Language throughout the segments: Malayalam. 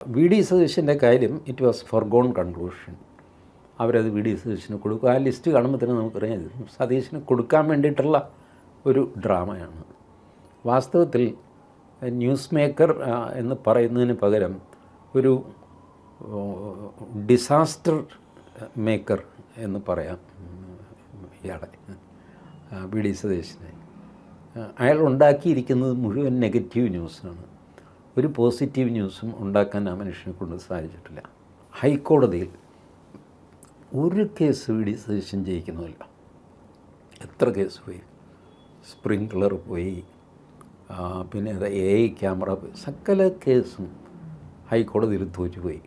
വി ഡി സതീശന്റെ കാര്യം ഇറ്റ് വാസ് ഫോർഗോൺ കൺക്ലൂഷൻ അവരത് വി ഡി സതീശന് കൊടുക്കും. ആ ലിസ്റ്റ് കാണുമ്പോൾ തന്നെ നമുക്കറിയാം സതീശന് കൊടുക്കാൻ വേണ്ടിയിട്ടുള്ള ഒരു ഡ്രാമയാണ്. വാസ്തവത്തിൽ ന്യൂസ് മേക്കർ എന്ന് പറയുന്നതിന് പകരം ഒരു ഡിസാസ്റ്റർ മേക്കർ എന്ന് പറയാം ഇയാളെ വി ഡി സതീശനെ. അയാൾ ഉണ്ടാക്കിയിരിക്കുന്നത് മുഴുവൻ നെഗറ്റീവ് ന്യൂസാണ് ഒരു പോസിറ്റീവ് ന്യൂസും ഉണ്ടാക്കാൻ ആ മനുഷ്യനെ കൊണ്ട് സാധിച്ചിട്ടില്ല. ഹൈക്കോടതിയിൽ ഒരു കേസ് വി സജഷൻ സതീശൻ ജയിക്കുന്നുമില്ല എത്ര കേസ് പോയി? സ്പ്രിങ്ക്ലർ പോയി പിന്നെ എ ഐ ക്യാമറ പോയി സകല കേസും ഹൈക്കോടതിയിൽ തോറ്റുപോയി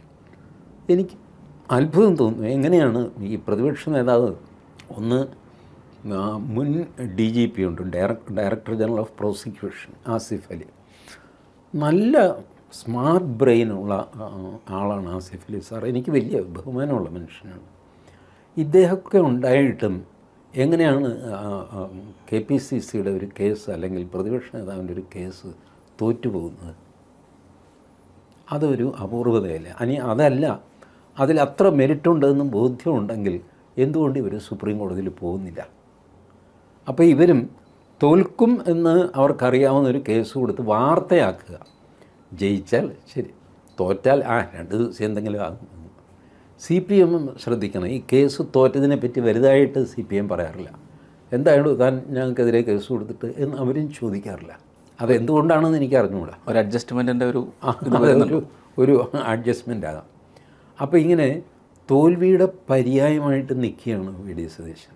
എനിക്ക് അത്ഭുതം തോന്നുന്നു. എങ്ങനെയാണ് ഈ പ്രതിപക്ഷ നേതാവ് ഒന്ന് മുൻ ഡി ജി പി ഉണ്ട് director director general of prosecution Asif Ali നല്ല സ്മാർട്ട് ബ്രെയിനുള്ള ആളാണ് ആസിഫ് അലി സാർ. എനിക്ക് വലിയ ബഹുമാനമുള്ള മനുഷ്യനാണ്. ഇദ്ദേഹമൊക്കെ ഉണ്ടായിട്ടും എങ്ങനെയാണ് കെ പി സി സിയുടെ ഒരു കേസ് അല്ലെങ്കിൽ പ്രതിപക്ഷ നേതാവിന്റെ ഒരു കേസ് തോറ്റുപോകുന്നത്? അതൊരു അപൂർവതയല്ല? അനി അതല്ല അതിൽ അത്ര മെരിറ്റുണ്ടെന്നും ബോധ്യമുണ്ടെങ്കിൽ എന്തുകൊണ്ട് ഇവർ സുപ്രീം കോടതിയിൽ പോകുന്നില്ല? അപ്പോൾ ഇവരും തോൽക്കും എന്ന് അവർക്കറിയാവുന്ന ഒരു കേസ് കൊടുത്ത് വാർത്തയാക്കുക. ജയിച്ചാൽ ശരി. തോറ്റാൽ ആ രണ്ട് ദിവസം എന്തെങ്കിലും ആകും. സി പി എം ശ്രദ്ധിക്കണം. ഈ കേസ് തോറ്റതിനെ പറ്റി വലുതായിട്ട് സി പി എം പറയാറില്ല. എന്തായാലും താൻ ഞങ്ങൾക്കെതിരെ കേസ് കൊടുത്തിട്ട് എന്ന് അവരും ചോദിക്കാറില്ല. അതെന്തുകൊണ്ടാണെന്ന് എനിക്ക് അറിഞ്ഞുകൂടാ ഒരു അഡ്ജസ്റ്റ്മെന്റിന്റെ ഒരു ഒരു അഡ്ജസ്റ്റ്മെന്റ് ആകാം. അപ്പോൾ ഇങ്ങനെ തോൽവിയുടെ പര്യായമായിട്ട് നിൽക്കുകയാണ് വി. ഡി. സതീശൻ.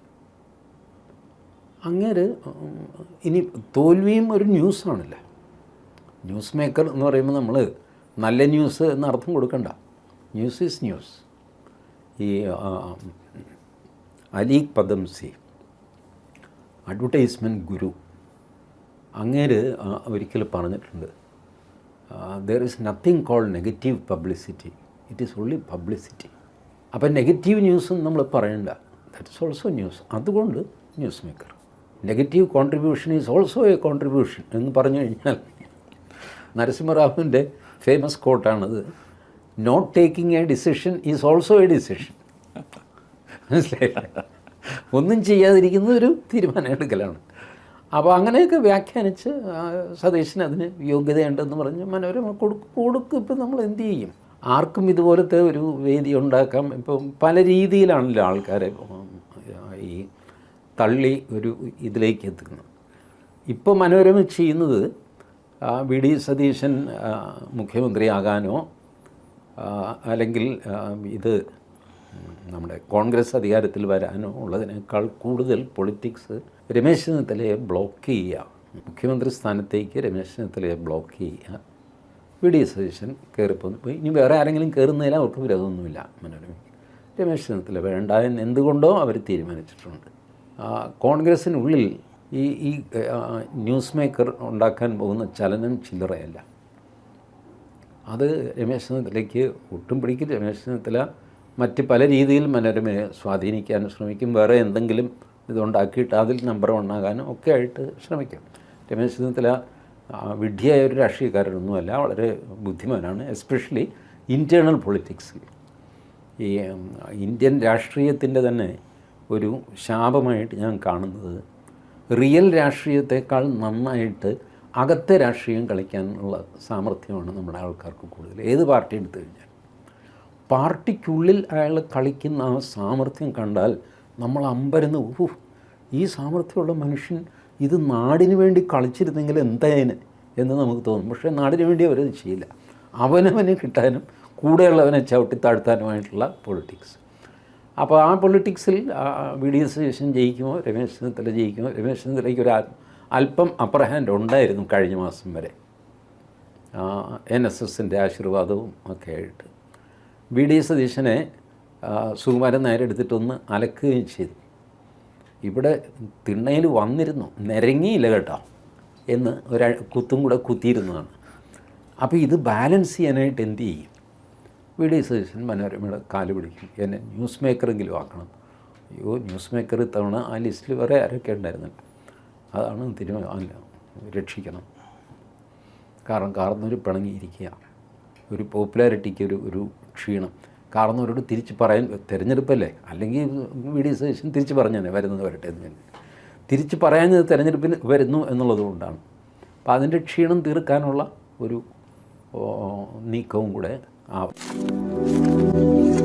അങ്ങേര് ഇനി തോൽവിയും ഒരു ന്യൂസാണല്ലോ ന്യൂസ് മേക്കർ എന്ന് പറയുമ്പോൾ നമ്മൾ നല്ല ന്യൂസ് എന്ന അർത്ഥം കൊടുക്കണ്ട. ന്യൂസ് ഈസ് ന്യൂസ് ഈ അലീഖ് പദംസി അഡ്വർടൈസ്മെന്റ് ഗുരു അങ്ങേര് ഒരിക്കൽ പറഞ്ഞിട്ടുണ്ട്. There is nothing call negative publicity it is only publicity അപ്പം നെഗറ്റീവ് ന്യൂസും നമ്മൾ പറയണ്ട. ദാറ്റ്സ് ഓൾസോ ന്യൂസ് അതുകൊണ്ട് news maker negative contribution is also a contribution എന്ന് പറഞ്ഞു കഴിഞ്ഞാൽ നരസിംഹറാവുവിന്റെ famous കോട്ടാണത് not taking a decision is also a decision മനസ്സിലായില്ല? ഒന്നും ചെയ്യാതിരിക്കുന്ന ഒരു തീരുമാനം എടുക്കലാണ്. അപ്പോൾ അങ്ങനെയൊക്കെ വ്യാഖ്യാനിച്ച് സതീശന് അതിന് യോഗ്യതയുണ്ടെന്ന് പറഞ്ഞ് മനോരമ കൊടുക്കും കൊടുക്കും. ഇപ്പം നമ്മൾ എന്ത് ചെയ്യും? ആർക്കും ഇതുപോലത്തെ ഒരു വേദി ഉണ്ടാക്കാം. ഇപ്പം പല രീതിയിലാണല്ലോ ആൾക്കാരെ ഈ തള്ളി ഒരു ഇതിലേക്ക് എത്തുന്നത്. ഇപ്പോൾ മനോരമ ചെയ്യുന്നത് വി ഡി സതീശൻ മുഖ്യമന്ത്രിയാകാനോ അല്ലെങ്കിൽ ഇത് നമ്മുടെ കോൺഗ്രസ് അധികാരത്തിൽ വരാനോ ഉള്ളതിനേക്കാൾ കൂടുതൽ പൊളിറ്റിക്സ് രമേശ് ചെന്നിത്തലയെ ബ്ലോക്ക് ചെയ്യുക. മുഖ്യമന്ത്രി സ്ഥാനത്തേക്ക് രമേശ് ചെന്നിത്തലയെ ബ്ലോക്ക് ചെയ്യുക. വി ഡി സതീശൻ കയറിപ്പോന്നു. ഇനി വേറെ ആരെങ്കിലും കയറുന്നതിൽ അവർക്ക് വിരോധമൊന്നുമില്ല മനോരമയ്ക്ക്. രമേശ് ചെന്നിത്തല വേണ്ട എന്ന് എന്തുകൊണ്ടോ അവർ തീരുമാനിച്ചിട്ടുണ്ട്. കോൺഗ്രസ്സിനുള്ളിൽ ഈ ഈ ന്യൂസ് മേക്കർ ഉണ്ടാക്കാൻ പോകുന്ന ചലനം ചില്ലറയല്ല. അത് രമേശ് ചെന്നിത്തലയ്ക്ക് ഒട്ടും പിടിക്കില്ല. രമേശ് ചെന്നിത്തല മറ്റ് പല രീതിയിൽ മനോരമയെ സ്വാധീനിക്കാൻ ശ്രമിക്കും. വേറെ എന്തെങ്കിലും ഇതുണ്ടാക്കിയിട്ട് അതിൽ നമ്പർ വണ്ണാകാനും ഒക്കെ ആയിട്ട് ശ്രമിക്കും. രമേശ് ചെന്നിത്തല വിഡ്ഢിയായ ഒരു രാഷ്ട്രീയക്കാരനൊന്നുമല്ല വളരെ ബുദ്ധിമാനാണ്. എസ്പെഷ്യലി ഇന്റേർണൽ പൊളിറ്റിക്സ് ഈ ഇന്ത്യൻ രാഷ്ട്രീയത്തിന്റെ തന്നെ ഒരു ശാപമായിട്ട് ഞാൻ കാണുന്നത് റിയൽ രാഷ്ട്രീയത്തെക്കാൾ നന്നായിട്ട് അകത്തെ രാഷ്ട്രീയം കളിക്കാനുള്ള സാമർഥ്യമാണ് നമ്മുടെ ആൾക്കാർക്ക് കൂടുതൽ. ഏത് പാർട്ടി എടുത്തു കഴിഞ്ഞാൽ പാർട്ടിക്കുള്ളിൽ അയാൾ കളിക്കുന്ന ആ സാമർഥ്യം കണ്ടാൽ നമ്മൾ അമ്പരന്ന് ഊഹ് ഈ സാമർഥ്യമുള്ള മനുഷ്യൻ ഇത് നാടിന് വേണ്ടി കളിച്ചിരുന്നെങ്കിൽ എന്തായാലും എന്ന് നമുക്ക് തോന്നും. പക്ഷേ നാടിന് വേണ്ടി അവരത് ചെയ്യില്ല. അവനവന് കിട്ടാനും കൂടെയുള്ളവനെ ചവിട്ടി താഴ്ത്താനുമായിട്ടുള്ള പൊളിറ്റിക്സ്. അപ്പോൾ ആ പൊളിറ്റിക്സിൽ വി ഡി എസ് ശേഷൻ ജയിക്കുമോ? രമേശ് ചെന്നിത്തല ജയിക്കുമോ? രമേശ് ചെന്നിത്തലയ്ക്ക് ഒരു അല്പം അപ്രഹാൻഡ് ഉണ്ടായിരുന്നു കഴിഞ്ഞ മാസം വരെ. എൻ എസ് എസിന്റെ ആശീർവാദവും ഒക്കെ ആയിട്ട്. വി ഡി സതീശനെ സുകുമാരൻ നേരെ എടുത്തിട്ടൊന്ന് അലക്കുകയും ചെയ്തു. ഇവിടെ തിണ്ണയിൽ വന്നിരുന്നു. നിരങ്ങിയില്ല കേട്ടോ എന്ന് ഒരു കുത്തും കൂടെ കുത്തിയിരുന്നതാണ്. അപ്പോൾ ഇത് ബാലൻസ് ചെയ്യാനായിട്ട് എന്ത് ചെയ്യും? വി ഡി സതീശൻ മനോരമയുടെ കാൽ പിടിക്കും. എന്നെ ന്യൂസ് മേക്കറെങ്കിലും ആക്കണം. അയ്യോ ന്യൂസ് മേക്കർ ഇത്തവണ ആ ലിസ്റ്റിൽ വേറെ ആരൊക്കെ ഉണ്ടായിരുന്നല്ലോ അതാണ് തീരുമാനം രക്ഷിക്കണം. കാരണം കാർന്നൊരു പിണങ്ങിയിരിക്കുക. ഒരു പോപ്പുലാരിറ്റിക്ക് ഒരു ഒരു ക്ഷീണം. കാരണവരോട് തിരിച്ച് പറയാൻ തിരഞ്ഞെടുപ്പല്ലേ? അല്ലെങ്കിൽ വി ഡി സതീശൻ തിരിച്ച് തന്നെ വരുന്നത് വരട്ടെ എന്ന് തിരിച്ച് പറയാഞ്ഞത് തിരഞ്ഞെടുപ്പിൽ വരുന്നു എന്നുള്ളതുകൊണ്ടാണ് അപ്പോൾ അതിന്റെ ക്ഷീണം തീർക്കാനുള്ള ഒരു നീക്കവും കൂടെ out.